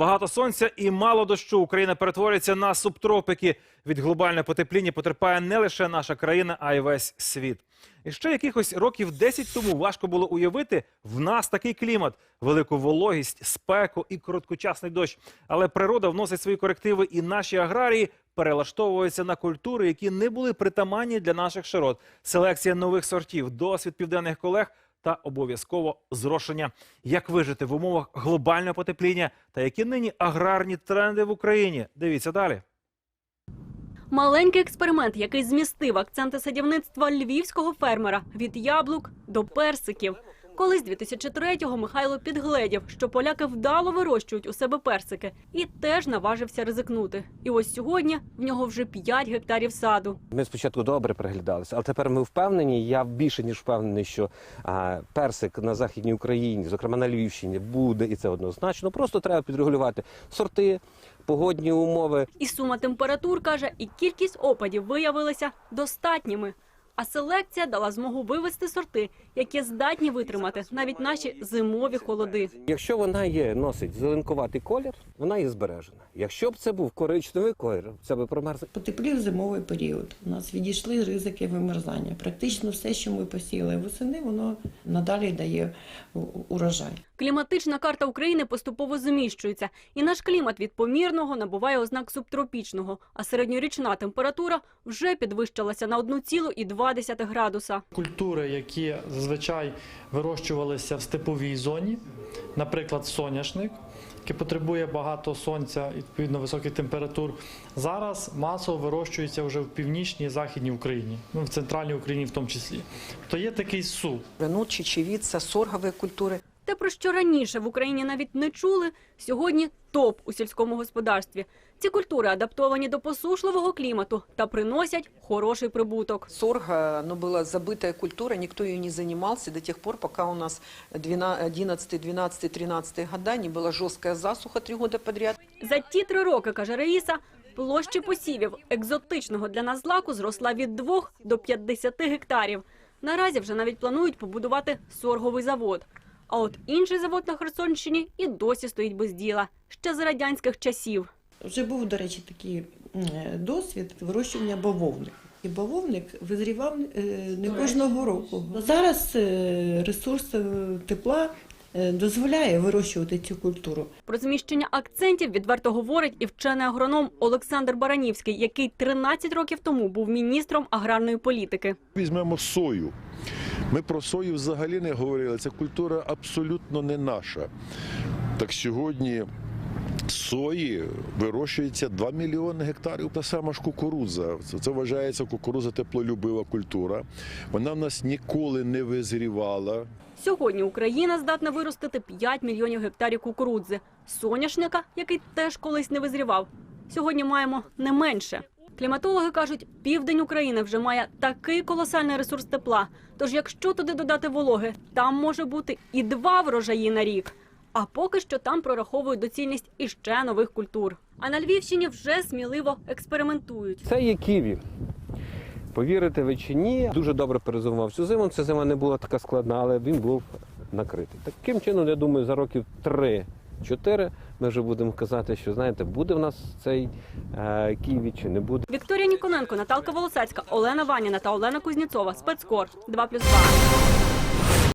Багато сонця і мало дощу. Україна перетворюється на субтропіки. Від глобального потепління потерпає не лише наша країна, а й весь світ. І ще якихось років 10 тому важко було уявити в нас такий клімат, велику вологість, спеку і короткочасний дощ. Але природа вносить свої корективи, і наші аграрії перелаштовуються на культури, які не були притаманні для наших широт. Селекція нових сортів, досвід південних колег та обов'язково зрошення. Як вижити в умовах глобального потепління та які нині аграрні тренди в Україні? Дивіться далі. Маленький експеримент, який змістив акценти садівництва львівського фермера від яблук до персиків. Колись 2003-го Михайло підгледів, що поляки вдало вирощують у себе персики, і теж наважився ризикнути. І ось сьогодні в нього вже 5 гектарів саду. Ми спочатку добре приглядалися, але тепер ми впевнені. Я більше ніж впевнений, що а, персик на західній Україні, зокрема на Львівщині, буде і це однозначно. Просто треба підрегулювати сорти, погодні умови. І сума температур каже, і кількість опадів виявилися достатніми. А селекція дала змогу вивести сорти, які здатні витримати навіть наші зимові холоди. Якщо вона є, носить зеленкуватий колір, вона є збережена. Якщо б це був коричневий колір, це би промерзли. Потеплів зимовий період. У нас відійшли ризики вимерзання. Практично все, що ми посіяли восени, воно надалі дає урожай. Кліматична карта України поступово зміщується, і наш клімат від помірного набуває ознак субтропічного, а середньорічна температура вже підвищилася на 1,2 градуса. Культури, які зазвичай вирощувалися в степовій зоні, наприклад, соняшник, який потребує багато сонця і відповідно високих температур, зараз масово вирощується вже в північній і західній Україні, ну в центральній Україні в тому числі. То є такий сув. Ренут, чечевица, сорговые культуры. Те, про що раніше в Україні навіть не чули, сьогодні топ у сільському господарстві. Ці культури адаптовані до посушливого клімату та приносять хороший прибуток. Сорго, оно была забытая культура, никто ее не занимался до тех пор, пока у нас 12, 11, 12, 13 года не была жесткая засуха три года подряд. За ті три роки, каже Раїса, площа посівів екзотичного для нас злаку зросла від 2 до 50 гектарів. Наразі вже навіть планують побудувати сорговий завод. А от інший завод на Херсонщині і досі стоїть без діла, ще з радянських часів. Вже був, до речі, такий е, досвід вирощування бавовника. І бавовник визрівав е, не кожного року. Зараз е, ресурс тепла дозволяє вирощувати цю культуру. Про зміщення акцентів відверто говорить і вчений агроном Олександр Баранівський, який 13 років тому був міністром аграрної політики. Візьмемо сою. Ми про сою взагалі не говорили. Це культура абсолютно не наша. Так сьогодні сої вирощується 2 мільйони гектарів. Та сама ж кукурудза. Це, це вважається кукурудза теплолюбива культура. Вона в нас ніколи не визрівала. Сьогодні Україна здатна виростити 5 мільйонів гектарів кукурудзи. Соняшника, який теж колись не визрівав. Сьогодні маємо не менше. Кліматологи кажуть, південь України вже має такий колосальний ресурс тепла. Тож, якщо туди додати вологи, там може бути і два врожаї на рік. А поки що там прораховують доцільність іще нових культур. А на Львівщині вже сміливо експериментують. Це є ківі. Повірите ви чи ні, дуже добре перезимував цю зиму. Ця зима не була така складна, але він був накритий. Таким чином, я думаю, за років 3-4 ми вже будемо казати, що знаєте, буде в нас цей е, Київ чи не буде. Вікторія Ніконенко, Наталка Волосацька, Олена Ваніна та Олена Кузніцова. Спецкор 2+,2.